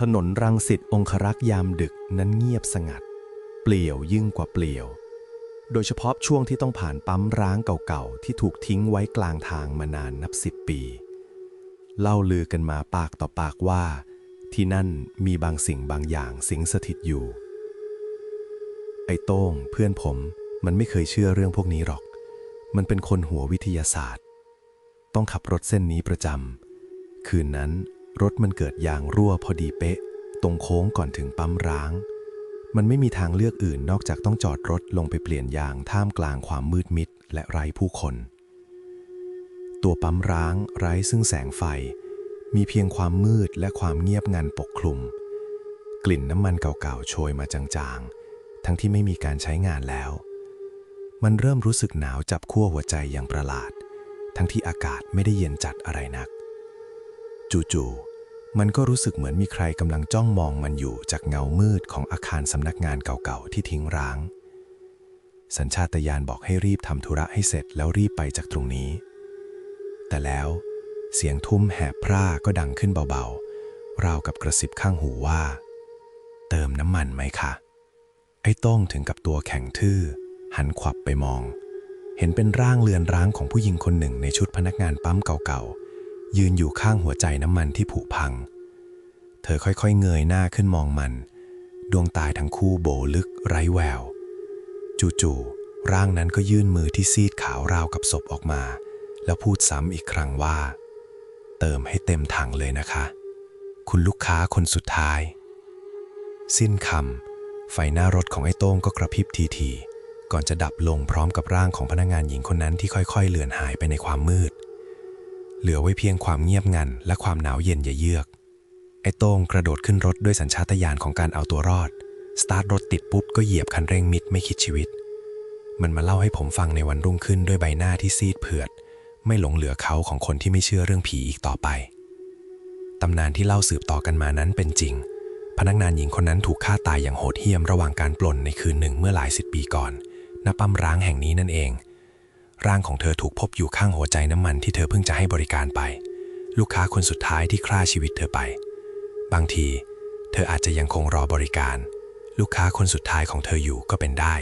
ถนนรังสิตองครักษ์ยามดึกนั้นเงียบสงัด เปลี่ยวยิ่งกว่าเปลี่ยว โดยเฉพาะช่วงที่ต้องผ่านปั๊มร้างเก่าๆ ที่ถูกทิ้งไว้กลางทางมานานนับสิบปี เล่าลือกันมาปากต่อปากว่า ที่นั่นมีบางสิ่งบางอย่างสิงสถิตอยู่ ไอ้โต้งเพื่อนผมมันไม่เคยเชื่อเรื่องพวกนี้หรอก มันเป็นคนหัววิทยาศาสตร์ ต้องขับรถเส้นนี้ประจำคืนนั้น รถมันเกิดยางรั่วพอดีเป๊ะ ตรงโค้งก่อนถึงปั๊มร้าง มันไม่มีทางเลือกอื่นนอกจากต้องจอดรถลงไปเปลี่ยนยางท่ามกลางความมืดมิดและไร้ผู้คน ตัวปั๊มร้างไร้ซึ่งแสงไฟ มีเพียงความมืดและความเงียบงันปกคลุม กลิ่นน้ำมันเก่าๆโชยมาจางๆ ทั้งที่ไม่มีการใช้งานแล้ว มันเริ่มรู้สึกหนาวจับขั้วหัวใจอย่างประหลาด ทั้งที่อากาศไม่ได้เย็นจัดอะไรนัก จู่ๆมันก็รู้สึกเหมือนมีใครกำลังจ้องมองมันอยู่จากเงามืดของอาคารสำนักงานเก่าๆที่ทิ้งร้าง สัญชาตญาณบอกให้รีบทำธุระให้เสร็จแล้วรีบไปจากตรงนี้ แต่แล้วเสียงทุ่มแหบพร่าก็ดังขึ้นเบาๆ ราวกับกระซิบข้างหูว่า เติมน้ำมันไหมคะ ไอ้ต้องถึงกับตัวแข็งทื่อ หันขวับไปมอง เห็นเป็นร่างเลือนร้างของผู้หญิงคนหนึ่งในชุดพนักงานปั๊มเก่าๆ ยืนอยู่ข้างหัวใจน้ำมันที่ผุพัง เธอค่อยๆเงยหน้าขึ้นมองมัน ดวงตาทั้งคู่โบลึกไร้แวว จู่ๆร่างนั้นก็ยื่นมือที่ซีดขาวราวกับศพออกมา แล้วพูดซ้ำอีกครั้งว่า เติมให้เต็มถังเลยนะคะ คุณลูกค้าคนสุดท้าย สิ้นคำไฟหน้ารถของไอ้โต้งก็กระพริบทีๆก่อนจะดับลงพร้อมกับร่างของพนักงานหญิงคนนั้นที่ค่อยๆ เลือนหายไปในความมืด เหลือไว้เพียงความเงียบงันและความหนาวเย็นเยือก ไอ้โต้งกระโดดขึ้นรถด้วยสัญชาตญาณของการเอาตัวรอด สตาร์ทรถติดปุ๊บก็เหยียบคันเร่งมิดไม่คิดชีวิต มันมาเล่าให้ผมฟังในวันรุ่งขึ้นด้วยใบหน้าที่ซีดเผือด ไม่หลงเหลือเขาของคนที่ไม่เชื่อเรื่องผีอีกต่อไป ตำนานที่เล่าสืบต่อกันมานั้นเป็นจริง พนักงานหญิงคนนั้นถูกฆ่าตายอย่างโหดเหี้ยมระหว่างการปล้นในคืนหนึ่งเมื่อหลายสิบปีก่อน ณ ปั๊มร้างแห่งนี้นั่นเอง ร่างของเธอถูกพบอยู่ข้างหัวใจน้ำมันที่เธอเพิ่งจะให้บริการไป ลูกค้าคนสุดท้ายที่ฆ่าชีวิตเธอไป บางที เธออาจจะยังคงรอบริการ ลูกค้าคนสุดท้ายของเธออยู่ก็เป็นได้